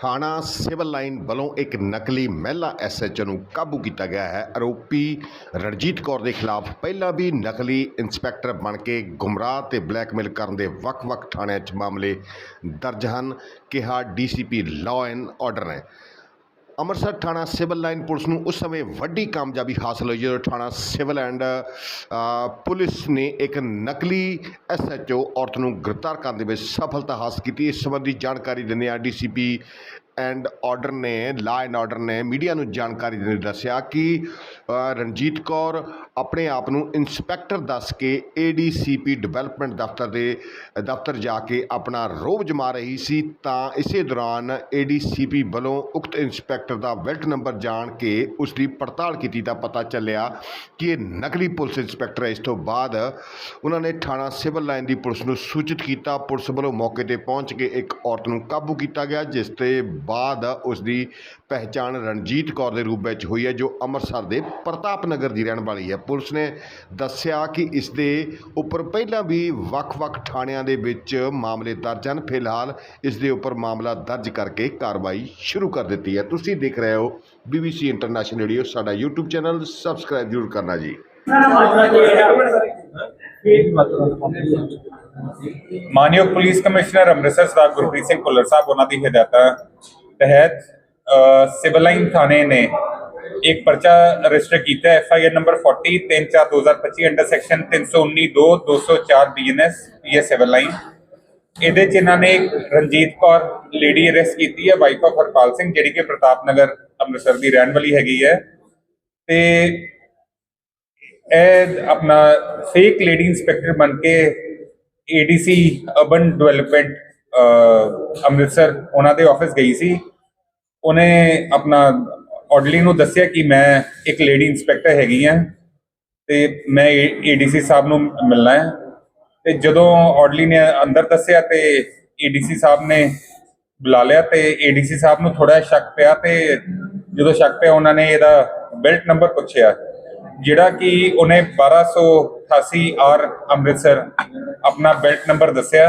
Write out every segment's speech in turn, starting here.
ਥਾਣਾ civil line ਵੱਲੋਂ ਇੱਕ ਨਕਲੀ ਮਹਿਲਾ ਐਸਐਚਓ ਨੂੰ ਕਾਬੂ ਕੀਤਾ ਗਿਆ ਹੈ। ਆਰੋਪੀ ਰਣਜੀਤ ਕੌਰ ਦੇ ਖਿਲਾਫ ਪਹਿਲਾਂ ਵੀ ਨਕਲੀ ਇੰਸਪੈਕਟਰ ਬਣ ਕੇ ਗੁੰਮਰਾਹ ਤੇ ਬਲੈਕਮੇਲ ਕਰਨ ਦੇ ਵੱਖ-ਵੱਖ ਥਾਣਿਆਂ 'ਚ ਮਾਮਲੇ ਦਰਜ ਹਨ। ਕਿਹਾ ਡੀਸੀਪੀ ਲਾਅ ਐਂਡ ਆਰਡਰ ਨੇ। ਅੰਮ੍ਰਿਤਸਰ ਥਾਣਾ ਸਿਵਲ ਲਾਈਨ ਪੁਲਿਸ ਨੂੰ ਉਸ ਸਮੇਂ ਵੱਡੀ ਕਾਮਯਾਬੀ ਹਾਸਲ ਹੋਈ ਜਦੋਂ ਥਾਣਾ ਸਿਵਲ ਐਂਡ ਪੁਲਿਸ ਨੇ ਇੱਕ ਨਕਲੀ ਐਸਐਚਓ ਔਰਤ ਨੂੰ ਗ੍ਰਿਫਤਾਰ ਕਰਨ ਦੇ ਵਿੱਚ ਸਫਲਤਾ ਹਾਸਲ ਕੀਤੀ। ਇਸ ਸੰਬੰਧੀ ਜਾਣਕਾਰੀ ਦਿੰਦਿਆਂ ਡੀਸੀਪੀ ਐਂਡ ਆਰਡਰ ਨੇ, ਲਾ ਐਂਡ ਆਰਡਰ ਨੇ ਮੀਡੀਆ ਨੂੰ ਜਾਣਕਾਰੀ ਦਿੰਦੇ ਦੱਸਿਆ ਕਿ ਰਣਜੀਤ ਕੌਰ ਆਪਣੇ ਆਪ ਨੂੰ ਇੰਸਪੈਕਟਰ ਦੱਸ ਕੇ ਏਡੀਸੀਪੀ ਡਿਵੈਲਪਮੈਂਟ ਦਫ਼ਤਰ ਦੇ, ਦਫ਼ਤਰ ਜਾ ਕੇ ਆਪਣਾ ਰੋਬ ਜਮਾ ਰਹੀ ਸੀ ਤਾਂ ਇਸੇ ਦੌਰਾਨ ਏਡੀਸੀਪੀ ਵੱਲੋਂ ਉਕਤ ਇੰਸਪੈਕਟਰ ਦਾ ਵੈਲਟ ਨੰਬਰ ਜਾਣ ਕੇ ਉਸ ਦੀ ਪੜਤਾਲ ਕੀਤੀ ਤਾਂ ਪਤਾ ਚੱਲਿਆ ਕਿ ਇਹ ਨਕਲੀ ਪੁਲਿਸ ਇੰਸਪੈਕਟਰ ਹੈ। ਇਸ ਤੋਂ ਬਾਅਦ ਉਹਨਾਂ ਨੇ ਥਾਣਾ ਸਿਵਲ ਲਾਈਨ ਦੀ ਪੁਲਿਸ ਨੂੰ ਸੂਚਿਤ ਕੀਤਾ। ਪੁਲਿਸ ਵੱਲੋਂ ਮੌਕੇ ਤੇ ਪਹੁੰਚ ਕੇ ਇੱਕ ਔਰਤ ਨੂੰ ਕਾਬੂ ਕੀਤਾ ਗਿਆ, ਜਿਸ 'ਤੇ ਬਾਅਦ ਉਸ ਦੀ ਪਹਿਚਾਣ ਰਣਜੀਤ ਕੌਰ ਦੇ ਰੂਪ ਵਿੱਚ ਹੋਈ ਹੈ, ਜੋ ਅੰਮ੍ਰਿਤਸਰ ਦੇ ਪ੍ਰਤਾਪ ਨਗਰ ਦੀ ਰਹਿਣ ਵਾਲੀ ਹੈ। ਪੁਲਿਸ ਨੇ ਦੱਸਿਆ ਕਿ ਇਸ ਦੇ ਉੱਪਰ ਪਹਿਲਾਂ ਵੀ ਵੱਖ-ਵੱਖ ਥਾਣਿਆਂ ਦੇ ਵਿੱਚ ਮਾਮਲੇ ਦਰਜ ਹਨ। ਫਿਲਹਾਲ ਇਸ ਦੇ ਉੱਪਰ ਮਾਮਲਾ ਦਰਜ ਕਰਕੇ ਕਾਰਵਾਈ ਸ਼ੁਰੂ ਕਰ ਦਿੱਤੀ ਹੈ। ਤੁਸੀਂ ਦੇਖ ਰਹੇ ਹੋ BBC ਇੰਟਰਨੈਸ਼ਨਲ ਰੇਡੀਓ ਸਾਡਾ YouTube ਚੈਨਲ। ਸਬਸਕ੍ਰਾਈਬ ਜ਼ਰੂਰ ਕਰਨਾ ਜੀ। ਮਾਨਯੋਗ ਪੁਲਿਸ ਕਮਿਸ਼ਨਰ ਅੰਮ੍ਰਿਤਸਰ ਸਰਦਾਰ ਗੁਰਪ੍ਰੀਤ ਸਿੰਘ ਭੁੱਲਰ ਸਾਹਿਬ, ਉਹਨਾਂ ਦੀ ਹਦਾਇਤਾਂ ਤਹਿਤ ਸਿਵਲ ਲਾਈਨ ਥਾਣੇ ਨੇ ਇੱਕ ਪਰਚਾ ਰਜਿਸਟਰ ਕੀਤਾ ਹੈ FIR number 40 34 2025 under section 319 2 204 BNS ਇਹ ਸਿਵਲ ਲਾਈਨ ਇਹਦੇ ਚ ਇਹਨਾਂ ਨੇ ਰਣਜੀਤ ਕੌਰ ਲੇਡੀ ਅਰੈਸਟ ਕੀਤੀ ਹੈ ਵਾਈਫ ਆਫ ਹਰਪਾਲ ਸਿੰਘ, ਜਿਹੜੀ ਕਿ ਪ੍ਰਤਾਪ ਨਗਰ ਅੰਮ੍ਰਿਤਸਰ ਦੀ ਰਹਿਣ ਵਾਲੀ ਹੈਗੀ ਹੈ। ਤੇ ਇਹ ਆਪਣਾ ਫੇਕ ਲੇਡੀ ਇੰਸਪੈਕਟਰ ਬਣ ਕੇ ਏਡੀਸੀ ਅਰਬਨ ਡਿਵੈਲਪਮੈਂਟ ਅੰਮ੍ਰਿਤਸਰ ਉਹਨਾਂ ਦੇ ਆਫਿਸ ਗਈ ਸੀ। ਉਹਨੇ ਆਪਣਾ ਆਰਡਰਲੀ ਨੂੰ ਦੱਸਿਆ ਕਿ ਮੈਂ ਇੱਕ ਲੇਡੀ ਇੰਸਪੈਕਟਰ ਹੈਗੀ ਆ ਤੇ ਮੈਂ ਏਡੀਸੀ ਸਾਹਿਬ ਨੂੰ ਮਿਲਣਾ ਹੈ। ਤੇ ਜਦੋਂ ਆਰਡਰਲੀ ਨੇ ਅੰਦਰ ਦੱਸਿਆ ਤੇ ਏਡੀਸੀ ਸਾਹਿਬ ਨੇ ਬੁਲਾ ਲਿਆ ਤੇ ਏਡੀਸੀ ਸਾਹਿਬ ਨੂੰ ਥੋੜਾ ਸ਼ੱਕ ਪਿਆ ਤੇ ਜਦੋਂ ਸ਼ੱਕ ਪਿਆ ਉਹਨਾਂ ਨੇ ਇਹਦਾ ਬੈਲਟ ਨੰਬਰ ਪੁੱਛਿਆ, ਜਿਹੜਾ ਕਿ ਉਹਨੇ 1288 ਆਰ ਅੰਮ੍ਰਿਤਸਰ ਆਪਣਾ ਬੈਲਟ ਨੰਬਰ ਦੱਸਿਆ।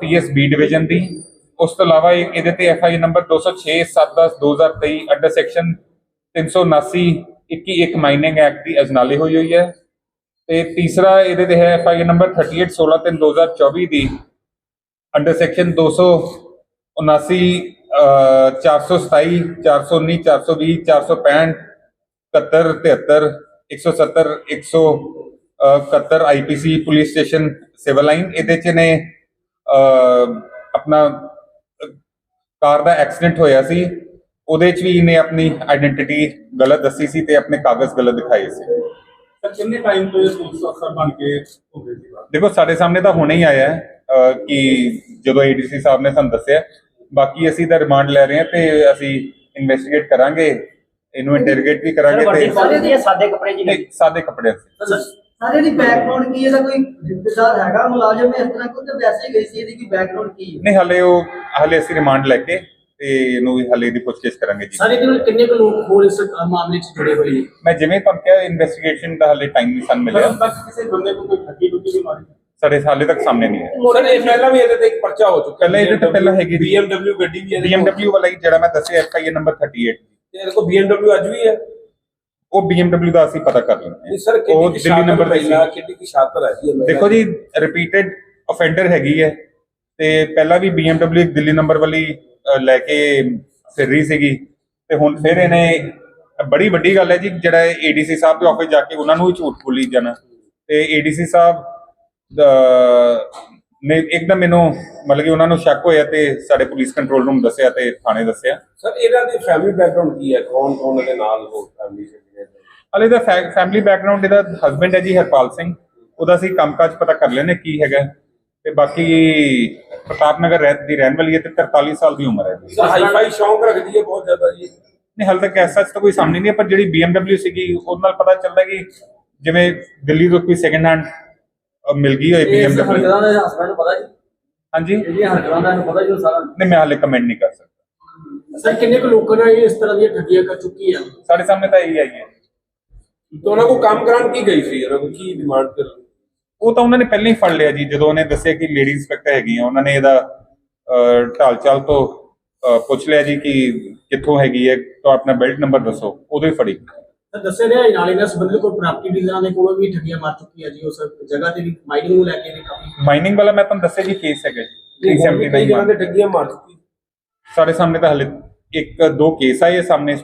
ਪੀਐਸਬੀ ਡਿਵੀਜ਼ਨ ਦੀ। ਉਸ ਤੋਂ ਇਲਾਵਾ ਇੱਕ ਇਹਦੇ ਤੇ FIR number 206 710 2023 under section 379 21 mining act ਦੀ ਅਜਨਾਲੀ ਹੋਈ ਹੋਈ ਹੈ। ਤੇ ਤੀਸਰਾ ਇਹਦੇ ਤੇ ਹੈ ਐਫਆਈ ਨੰਬਰ 38 16 3 2024 ਦੀ। Under section 279 427 419 420 465 71 73 170 171 IPC police station, civil line. ਇਹਦੇ ਚ ਨੇ ਆਪਣਾ ਕਾਰ ਦਾ ਐਕਸੀਡੈਂਟ ਹੋਇਆ ਸੀ। ਉਹਦੇ ਚ ਵੀ ਇਹਨੇ ਆਪਣੀ ਆਇਡੈਂਟੀਟੀ ਗਲਤ ਦੱਸੀ ਸੀ ਤੇ ਆਪਣੇ ਕਾਗਜ਼ ਗਲਤ ਦਿਖਾਏ ਸੀ। ਸਰ ਕਿੰਨੇ ਟਾਈਮ ਤੋਂ ਇਹ ਪੁਲਿਸ ਅਫਸਰ ਬਣ ਕੇ ਹੁੰਦੇ ਸੀ ਬਾਹਰ? ਦੇਖੋ ਸਾਡੇ ਸਾਹਮਣੇ ਤਾਂ ਹੁਣੇ ਹੀ ਆਇਆ ਹੈ ਕਿ ਜਦੋਂ ਏਡੀਸੀ ਸਾਹਿਬ ਨੇ ਸਾਨੂੰ ਦੱਸਿਆ ਬਾਕੀ ਅਸੀਂ ਤਾਂ ਰਿਮਾਂਡ ਲੈ ਰਹੇ ਹਾਂ ਤੇ ਅਸੀਂ ਇਨਵੈਸਟੀਗੇਟ ਕਰਾਂਗੇ ਇਹਨੂੰ ਇੰਟਰੋਗੇਟ ਵੀ ਕਰਾਂਗੇ ਤੇ ਸਾਦੇ ਕੱਪੜੇ ਜੀ? ਨਹੀਂ, ਸਾਦੇ ਕੱਪੜਿਆਂ 'ਚ ਸਾਰੇ ਦੀ ਬੈਕਗ੍ਰਾਉਂਡ ਕੀ ਇਹਦਾ ਕੋਈ ਰਿਸ਼ਤੇਦਾਰ ਹੈਗਾ ਮੁਲਾਜ਼ਮ ਇਸ ਤਰ੍ਹਾਂ ਕੋਈ? ਤੇ ਵੈਸੇ ਹੀ ਗਈ ਸੀ ਇਹਦੀ ਕੀ ਬੈਕਗ੍ਰਾਉਂਡ ਕੀ ਹੈ? ਨਹੀਂ ਹਲੇ ਉਹ ਹਲੇ ਅਸੀਂ ਰਿਮਾਂਡ ਲੈ ਕੇ ਤੇ ਇਹਨੂੰ ਵੀ ਹਲੇ ਦੀ ਪੁੱਛਗਿੱਛ ਕਰਾਂਗੇ ਜੀ। ਸਾਰੇ ਦੇ ਕਿੰਨੇ ਕੁ ਲੋਕ ਹੋਰ ਇਸ ਅ, ਮਾਮਲੇ 'ਚ ਜੁੜੇ ਹੋਏ ਨੇ? ਮੈਂ ਜਿਵੇਂ ਤੁਹਾਨੂੰ ਕਿਹਾ ਇਨਵੈਸਟੀਗੇਸ਼ਨ ਦਾ ਹਲੇ ਟਾਈਮ ਨਹੀਂ ਸਾਨੂੰ ਮਿਲਿਆ। ਤੱਕ ਕਿਸੇ ਬੰਦੇ ਨੂੰ ਕੋਈ ਠੱਗੀ ਟੁੱਟੀ ਵੀ ਮਾਰੀ? ਸਾਡੇ ਹਾਲੇ ਤੱਕ ਸਾਹਮਣੇ ਨਹੀਂ ਹੈ ਸਰ ਇਹ ਪਹਿਲਾਂ ਵੀ ਇਹਦੇ ਤੇ ਇੱਕ ਪਰਚਾ ਹੋ ਚੁੱਕਾ। ਪਹਿਲਾਂ ਇਹਦੇ ਤੇ ਪਹਿਲਾਂ ਹੈਗੀ ਸੀ। BMW ਗੱਡੀ ਵੀ BMW ਵਾਲਾ ਹੀ ਜਿਹੜਾ ਮੈਂ ਦੱਸਿਆ ਐਫਆਈਏ ਨੰਬਰ 38 ਤੇ ਇਹਦੇ ਕੋਲ BMW ਅੱਜ ਵੀ ਹੈ। ਉਹ BMW ਦਾ ਅਸੀਂ ਪਤਾ ਕਰ ਲੈਂਦੇ ਸਰ ਉਹ ਕਿੰਨੀ ਦਿੱਲੀ ਨੰਬਰ ਤੇ ਸੀ। ਕਿੰਨੀ ਕੀ ਸ਼ਾਤਰ ਹੈ ਜੀ ਦੇਖੋ ਜੀ ਰਿਪੀਟਡ ਅਫੈਂਡਰ ਹੈਗੀ ਹੈ। ਤੇ ਪਹਿਲਾਂ ਵੀ BMW ਇੱਕ ਦਿੱਲੀ ਨੰਬਰ ਵਾਲੀ ਲੈ ਕੇ ਫਿਰ ਰਹੀ ਸੀਗੀ। ਤੇ ਹੁਣ ਫਿਰ ਇਹਨੇ ਬੜੀ ਵੱਡੀ ਗੱਲ ਹੈ ਜੀ ਜਿਹੜਾ ਏਡੀਸੀ ਸਾਹਿਬ ਦੇ ਆਫਿਸ ਜਾ ਕੇ ਉਹਨਾਂ ਨੂੰ ਹੀ ਝੂਠ ਬੋਲੀ ਜਾਣਾ। ਤੇ ਏਡੀਸੀ ਸਾਹਿਬ ਦਾ ਨੇ ਇੱਕਦਮ ਮੈਨੂੰ ਮਤਲਬ ਕਿ ਉਹਨਾਂ ਨੂੰ ਸ਼ੱਕ ਹੋਇਆ ਤੇ ਸਾਡੇ ਪੁਲਿਸ ਕੰਟਰੋਲ ਰੂਮ ਦੱਸਿਆ ਤੇ ਥਾਣੇ ਦੱਸਿਆ। ਸਰ ਇਹਨਾਂ ਦੀ ਫੈਮਿਲੀ ਬੈਕਗ੍ਰਾਉਂਡ ਕੀ ਹੈ? ਕੌਣ ਕੌਣ ਇਹਦੇ ਨਾਲ ਹੋ ਫੈਮਿਲੀ ਹਲੇ ਦਾ ਫੈਮਿਲੀ ਬੈਕਗ੍ਰਾਉਂਡ ਇਹਦਾ ਹਸਬੰਡ ਹੈ ਜੀ ਹਰਪਾਲ ਸਿੰਘ। ਉਹਦਾ ਅਸੀਂ ਕੰਮਕਾਜ ਪਤਾ ਕਰ ਲੈਨੇ ਕੀ ਹੈਗਾ। ਤੇ ਬਾਕੀ ਪ੍ਰਤਾਪ ਨਗਰ ਰਹਿ- ਦੀ ਰਹਿਣ ਵਾਲੀ ਹੈ ਤੇ 43 ਸਾਲ ਦੀ ਉਮਰ ਹੈ ਜੀ। ਸਰ ਹਾਈ ਫਾਈ ਸ਼ੌਂਕ ਰੱਖਦੀ ਹੈ ਬਹੁਤ ਜ਼ਿਆਦਾ ਜੀ। ਨਹੀਂ ਹਾਲੇ ਤੱਕ ਐਸਾ ਤਾਂ ਕੋਈ ਸਾਹਮਣੇ ਨਹੀਂ ਪਰ ਜਿਹੜੀ BMW ਸੀਗੀ ਉਹਦੇ ਨਾਲ ਪਤਾ ਚੱਲਦਾ ਕਿ ਜਿਵੇਂ ਦਿੱਲੀ ਤੋਂ ਕੋਈ ਸੈਕੰਡ ਹੈਂਡ ਮਿਲ ਗਈ ਹੋਏ BMW ਹਰਕਤਾਂ ਦਾ ਹਸਬੰਡ ਨੂੰ ਪਤਾ ਜੀ? ਹਾਂਜੀ? ਇਹਦੀਆਂ ਹਰਕਤਾਂ ਦਾ ਇਹਨੂੰ ਪਤਾ ਜੀ ਉਹ ਸਾਰਾ। ਨਹੀਂ ਮੈਂ ਹਾਲੇ ਕਮੈਂਟ ਨਹੀਂ ਕਰ ਸਕਦਾ। ਸਰ ਕਿੰਨੇ ਕੁ ਲੋਕਾਂ ਨਾਲ ਇਹ ਇਸ ਤਰ੍ਹਾਂ ਦੀਆਂ ਠੱਗੀਆਂ ਕਰ ਚੁੱਕੀ ਆ? ਸਾਡੇ ਸਾਹਮਣੇ ਤਾਂ ਇਹੀ ਆਈ ਹੈ। ਤੇ ਉਹਨਾਂ ਕੋ ਕੰਮ ਕਰਾਉਣ ਕੀ ਗਈ ਸੀ? ਉਹਨਾਂ ਕੋ ਕੀ ਡਿਮਾਂਡ ਕਰ ਉਹ ਤਾਂ ਉਹਨਾਂ ਨੇ ਪਹਿਲਾਂ ਹੀ ਫੜ ਲਿਆ ਜੀ ਜਦੋਂ ਉਹਨੇ ਦੱਸਿਆ ਕਿ ਲੇਡੀ ਇੰਸਪੈਕਟਰ ਹੈਗੀ ਆ ਉਹਨਾਂ ਨੇ ਇਹਦਾ ਢਾਲ ਚਾਲ ਤੋਂ ਪੁੱਛ ਲਿਆ ਜੀ ਕਿ ਕਿੱਥੋਂ ਹੈਗੀ ਹੈ ਤਾਂ ਆਪਣਾ ਬੈਲਟ ਨੰਬਰ ਦੱਸੋ ਉਦੋਂ ਹੀ ਫੜੀ। ਤਾਂ ਦੱਸਿਆ ਰਿਹਾ ਨਾਲ ਇਹਨਾਂ ਸੰਬੰਧਿਤ ਕੋਈ ਪ੍ਰਾਪਰਟੀ ਡੀਲਰਾਂ ਦੇ ਕੋਲੋਂ ਵੀ ਠੱਗੀਆਂ ਮਾਰ ਚੁੱਕੀ ਆ ਜੀ ਉਸ ਜਗ੍ਹਾ ਤੇ ਵੀ ਮਾਈਨਿੰਗ ਨੂੰ ਲੈ ਕੇ ਵੀ ਕਾਫੀ ਮਾਈਨਿੰਗ ਵਾਲਾ ਮੈਂ ਤੁਹਾਨੂੰ ਦੱਸਿਆ ਜੀ ਕੇਸ ਹੈਗਾ ਜੀ ਕਈ ਜਗ੍ਹਾ 379 ਤੇ ਠੱਗੀਆਂ ਮਾਰ ਚੁੱਕੀ। ਸਾਡੇ ਸਾਹਮਣੇ ਤਾਂ ਹਲੇ ਇੱਕ ਦੋ ਕੇਸ ਆਏ ਆ ਸਾਹਮਣੇ।